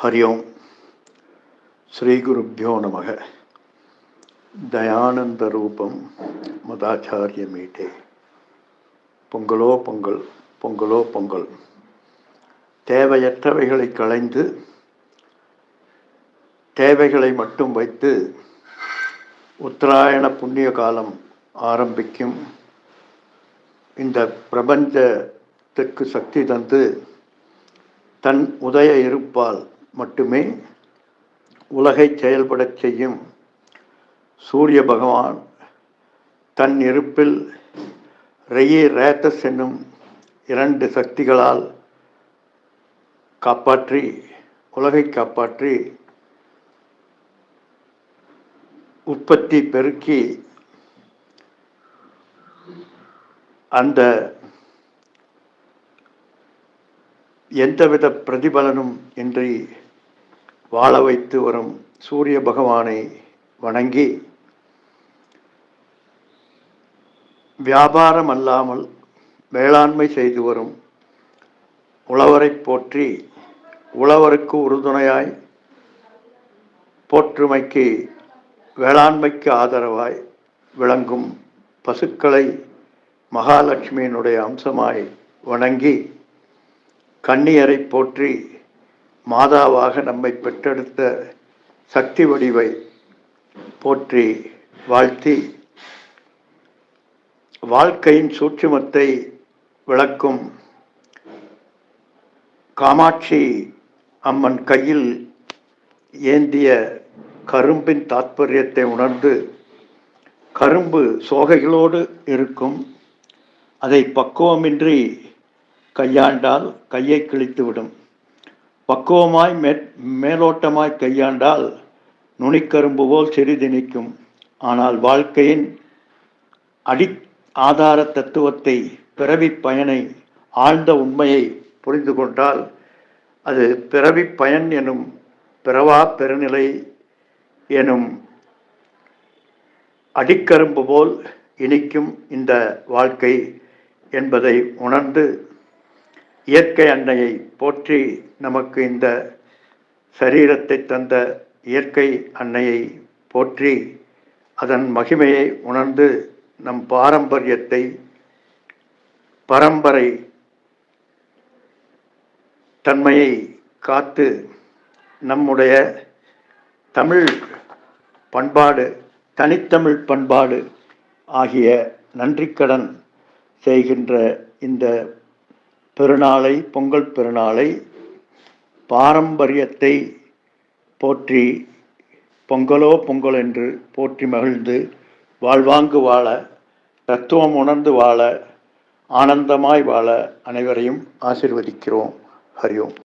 ஹரி ஓம் ஸ்ரீ ஸ்ரீகுருப்போ நமக தயானந்த ரூபம் மதாச்சாரிய மீட்டே பொங்கலோ பொங்கல் பொங்கலோ பொங்கல் தேவையற்றவைகளை களைந்து தேவைகளை மட்டும் வைத்து உத்தராயண புண்ணிய காலம் ஆரம்பிக்கும். இந்த பிரபஞ்சத்துக்கு சக்தி தந்து தன் உதய இருப்பால் மட்டுமே உலகை செயல்படச் செய்யும். சூரிய பகவான் தன் இருப்பில் ரெயி ரேத்தஸ் என்னும் இரண்டு சக்திகளால் காப்பாற்றி உலகை காப்பாற்றி உற்பத்தி பெருக்கி அந்த எந்தவித பிரதிபலனும் இன்றி வாழ வைத்து வரும் சூரிய பகவானை வணங்கி வியாபாரம் அல்லாமல் வேளாண்மை செய்து வரும் உழவரை போற்றி உழவருக்கு உறுதுணையாய் போற்றுமைக்கு வேளாண்மைக்கு ஆதரவாய் விளங்கும் பசுக்களை மகாலட்சுமியினுடைய அம்சமாய் வணங்கி கண்ணியரை போற்றி மாதாவாக நம்மை பெற்றெடுத்த சக்தி வடிவை போற்றி வாழ்த்தி வாழ்க்கையின் சூட்சுமத்தை விளக்கும் காமாட்சி அம்மன் கையில் ஏந்திய கரும்பின் தாத்பரியத்தை உணர்ந்து கரும்பு சோகைகளோடு இருக்கும். அதை பக்குவமின்றி கையாண்டால் கையை கிழித்துவிடும். பக்குவமாய் மே மேலோட்டமாய் கையாண்டால் நுனிக்கரும்பு போல் சிறிது நிற்கும். ஆனால் வாழ்க்கையின் அடி ஆதார தத்துவத்தை பிறவி பயனை ஆழ்ந்த உண்மையை புரிந்து கொண்டால் அது பிறவி பயன் எனும் பிறவா பெருநிலை எனும் அடிக்கரும்பு போல் இனிக்கும் இந்த வாழ்க்கை என்பதை உணர்ந்து இயற்கை அன்னையை போற்றி நமக்கு இந்த சரீரத்தை தந்த இயற்கை அன்னையை போற்றி அதன் மகிமையை உணர்ந்து நம் பாரம்பரியத்தை பரம்பரை தன்மையை காத்து நம்முடைய தமிழ் பண்பாடு தனித்தமிழ் பண்பாடு ஆகிய நன்றிக்கடன் செய்கின்ற இந்த பெருநாளை பொங்கல் பெருநாளை பாரம்பரியத்தை போற்றி பொங்கலோ பொங்கல் என்று போற்றி மகிழ்ந்து வாழ்வாங்கு வாழ தத்துவம் உணர்ந்து வாழ ஆனந்தமாய் வாழ அனைவரையும் ஆசிர்வதிக்கிறோம். ஹரியோம்